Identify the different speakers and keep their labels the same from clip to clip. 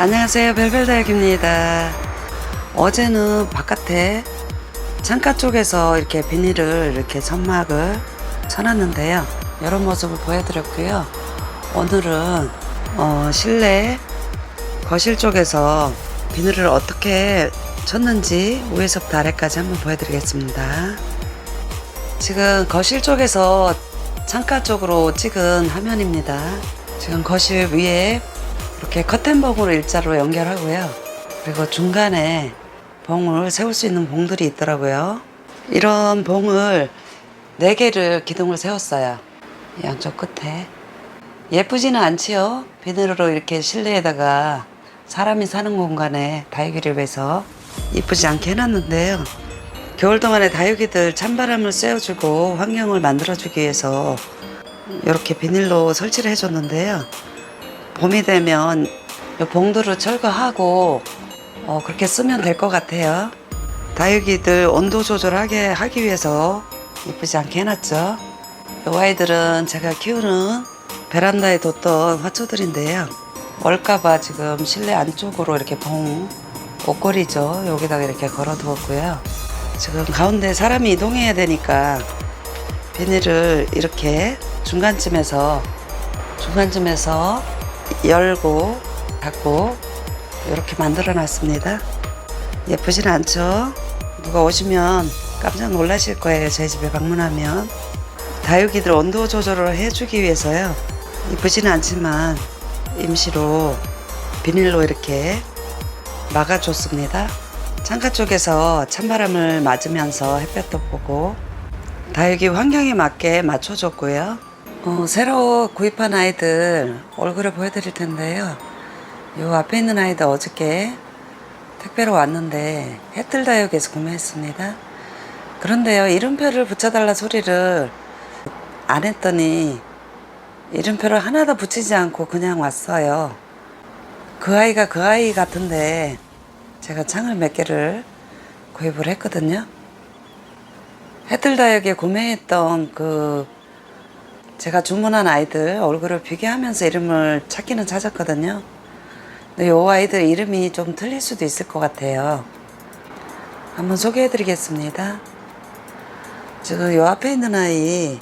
Speaker 1: 안녕하세요. 별별다육입니다. 어제는 바깥에 창가 쪽에서 이렇게 비닐을 이렇게 천막을 쳐놨는데요. 이런 모습을 보여드렸고요. 오늘은 어, 실내 거실 쪽에서 비닐을 어떻게 쳤는지 위에서부터 아래까지 한번 보여드리겠습니다. 지금 거실 쪽에서 창가 쪽으로 찍은 화면입니다. 지금 거실 위에 이렇게 커튼봉으로 일자로 연결하고요. 그리고 중간에 봉을 세울 수 있는 봉들이 있더라고요. 이런 봉을 4개를 기둥을 세웠어요. 양쪽 끝에. 예쁘지는 않지요? 비닐로 이렇게 실내에다가 사람이 사는 공간에 다육이를 위해서 이쁘지 않게 해놨는데요. 겨울 동안에 다육이들 찬바람을 쐬어주고 환경을 만들어주기 위해서 이렇게 비닐로 설치를 해줬는데요. 봄이 되면 이 봉들을 철거하고 어, 그렇게 쓰면 될 것 같아요. 다육이들 온도 조절하게 하기 위해서 이쁘지 않게 해놨죠. 이 아이들은 제가 키우는 베란다에 뒀던 화초들인데요. 얼까봐 지금 실내 안쪽으로 이렇게 봉 옷걸이죠. 여기다가 이렇게 걸어 두었고요. 지금 가운데 사람이 이동해야 되니까 비닐을 이렇게 중간쯤에서 중간쯤에서 열고 닫고 이렇게 만들어 놨습니다. 예쁘진 않죠? 누가 오시면 깜짝 놀라실 거예요. 제 집에 방문하면. 다육이들 온도 조절을 해주기 위해서요. 이쁘지는 않지만 임시로 비닐로 이렇게 막아줬습니다. 창가 쪽에서 찬바람을 맞으면서 햇볕도 보고 다육이 환경에 맞게 맞춰줬고요. 어, 새로 구입한 아이들 얼굴을 보여드릴 텐데요. 요 앞에 있는 아이들 어저께 택배로 왔는데 해뜰 다육에서 구매했습니다. 그런데요 이름표를 붙여달라 소리를 안 했더니 이름표를 하나도 붙이지 않고 그냥 왔어요. 그 아이가 그 아이 같은데 제가 창을 몇 개를 구입을 했거든요. 해뜰다육에 구매했던 그 제가 주문한 아이들 얼굴을 비교하면서 이름을 찾기는 찾았거든요. 근데 요 아이들 이름이 좀 틀릴 수도 있을 것 같아요. 한번 소개해 드리겠습니다. 지금 요 앞에 있는 아이,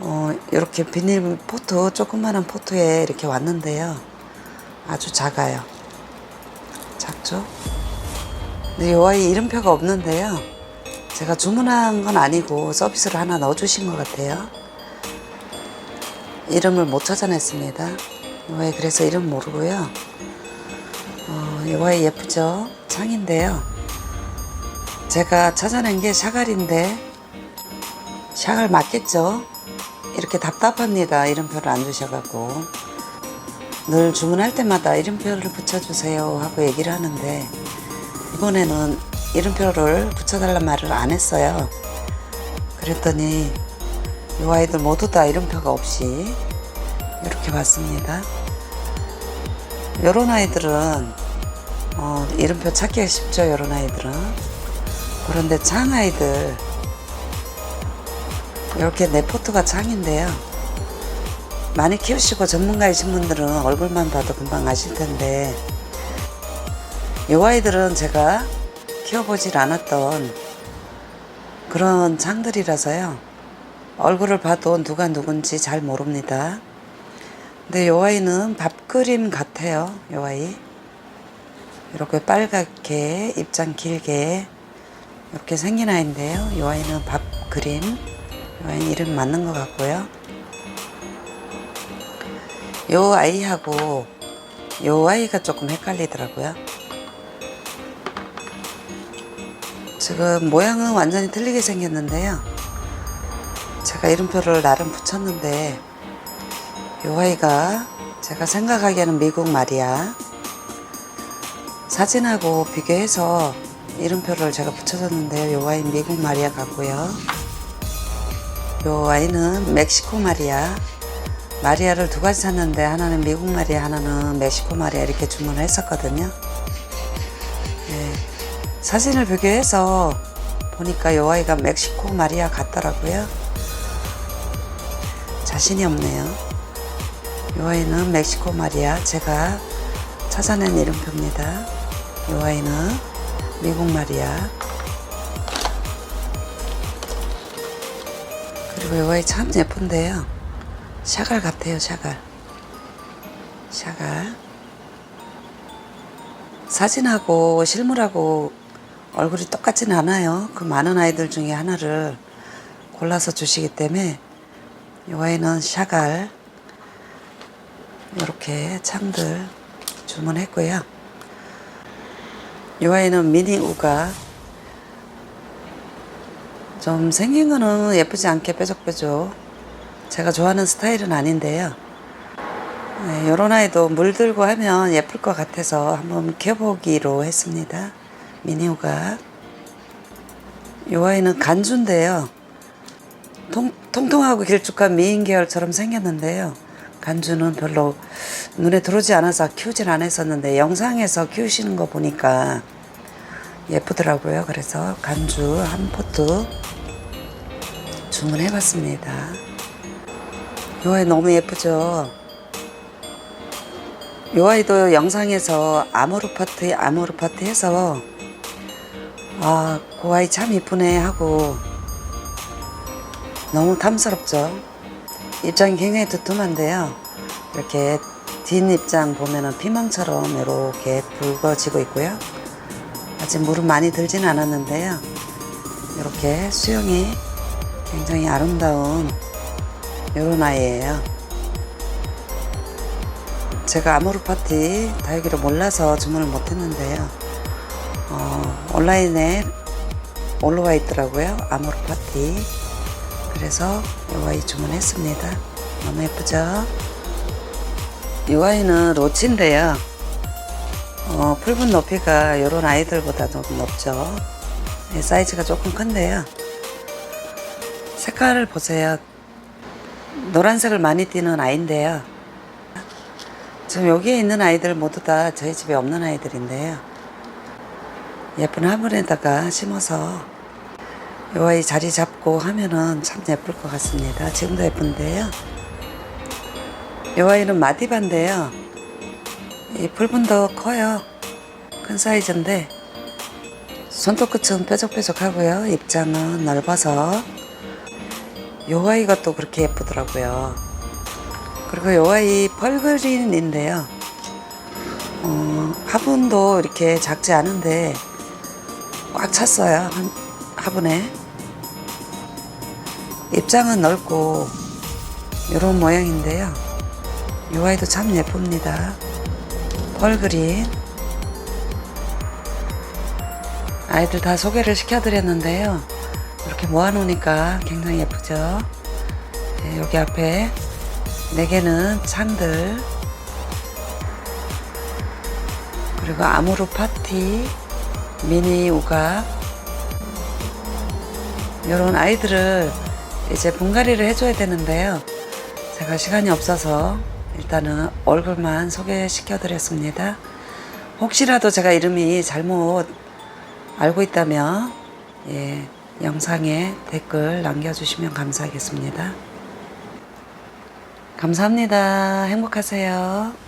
Speaker 1: 어, 이렇게 비닐 포트, 조그만한 포트에 이렇게 왔는데요. 아주 작아요. 작죠? 근데 요 아이 이름표가 없는데요. 제가 주문한 건 아니고 서비스로 하나 넣어주신 것 같아요. 이름을 못 찾아냈습니다. 요 아이 그래서 이름 모르고요. 어, 요 아이 예쁘죠? 창인데요. 제가 찾아낸 게 샤갈인데 샤갈 맞겠죠? 이렇게 답답합니다. 이름표를 안 주셔갖고 늘 주문할 때마다 이름표를 붙여주세요 하고 얘기를 하는데 이번에는 이름표를 붙여달란 말을 안 했어요. 그랬더니 이 아이들 모두 다 이름표가 없이 이렇게 왔습니다. 요런 아이들은 어, 이름표 찾기가 쉽죠. 요런 아이들은 그런데 창 아이들 이렇게 내 포트가 창인데요. 많이 키우시고 전문가이신 분들은 얼굴만 봐도 금방 아실 텐데 이 아이들은 제가 키워보질 않았던 그런 창들이라서요. 얼굴을 봐도 누가 누군지 잘 모릅니다. 근데 이 아이는 밥그림 같아요. 이 아이. 이렇게 빨갛게 입장 길게 이렇게 생긴 아이인데요. 이 아이는 밥그림. 이 아이 이름 맞는 것 같고요. 이 아이하고 이 아이가 조금 헷갈리더라고요. 지금 모양은 완전히 틀리게 생겼는데요. 제가 이름표를 나름 붙였는데 이 아이가 제가 생각하기에는 미국 말이야. 사진하고 비교해서 이름표를 제가 붙여줬는데요. 이 아이 미국 마리아 같고요. 이 아이는 멕시코 마리아. 마리아를 두 가지 샀는데 하나는 미국 마리아, 하나는 멕시코 마리아 이렇게 주문을 했었거든요. 예, 사진을 비교해서 보니까 이 아이가 멕시코 마리아 같더라고요. 자신이 없네요. 이 아이는 멕시코 마리아 제가 찾아낸 이름표입니다. 이 아이는 미국 말이야. 그리고 이 아이 참 예쁜데요. 샤갈 같아요, 샤갈. 샤갈. 사진하고 실물하고 얼굴이 똑같지는 않아요. 그 많은 아이들 중에 하나를 골라서 주시기 때문에 이 아이는 샤갈 이렇게 창들 주문했고요. 이 아이는 미니 우가 좀 생긴 거는 예쁘지 않게 뾰족뾰족 제가 좋아하는 스타일은 아닌데요. 네, 요런 아이도 물들고 하면 예쁠 것 같아서 한번 켜보기로 했습니다. 미니우가. 요 아이는 간주인데요. 통, 통통하고 길쭉한 미인 계열처럼 생겼는데요. 간주는 별로 눈에 들어오지 않아서 키우질 않았었는데 영상에서 키우시는 거 보니까 예쁘더라고요. 그래서 간주 한 포트 주문해봤습니다. 요 아이 너무 예쁘죠? 요 아이도 영상에서 아모르 파트 아모르 파트 해서 아, 그 아이 참 이쁘네 하고 너무 탐스럽죠. 입장이 굉장히 두툼한데요. 이렇게 뒷 입장 보면은 피망처럼 이렇게 붉어지고 있고요. 아직 물은 많이 들진 않았는데요. 이렇게 수영이 굉장히 아름다운 이런 아이예요. 제가 아모르 파티 다육이를 몰라서 주문을 못했는데요. 어, 온라인에 올라와 있더라고요. 아모르 파티. 그래서 이 아이 주문했습니다. 너무 예쁘죠? 이 아이는 로치인데요. 어, 붉은 높이가 이런 아이들보다 좀 높죠. 네, 사이즈가 조금 큰데요. 색깔을 보세요. 노란색을 많이 띠는 아이인데요. 지금 여기에 있는 아이들 모두 다 저희 집에 없는 아이들인데요. 예쁜 화분에다가 심어서 이 아이 자리 잡고 하면은 참 예쁠 것 같습니다. 지금도 예쁜데요. 이 아이는 마디바인데요. 이 풀분도 커요. 큰 사이즈인데 손톱 끝은 뾰족뾰족하고요. 입장은 넓어서 요 아이가 또 그렇게 예쁘더라고요. 그리고 요 아이 펄그린인데요. 어, 화분도 이렇게 작지 않은데 꽉 찼어요. 한- 화분에. 입장은 넓고 이런 모양인데요. 요 아이도 참 예쁩니다. 펄그린. 아이들 다 소개를 시켜드렸는데요. 이렇게 모아놓으니까 굉장히 예쁘죠. 네, 여기 앞에 네 개는 창들 그리고 아무르 파티 미니 우각 이런 아이들을 이제 분갈이를 해줘야 되는데요. 제가 시간이 없어서 일단은 얼굴만 소개시켜 드렸습니다. 혹시라도 제가 이름이 잘못 알고 있다면 예, 영상에 댓글 남겨주시면 감사하겠습니다. 감사합니다. 행복하세요.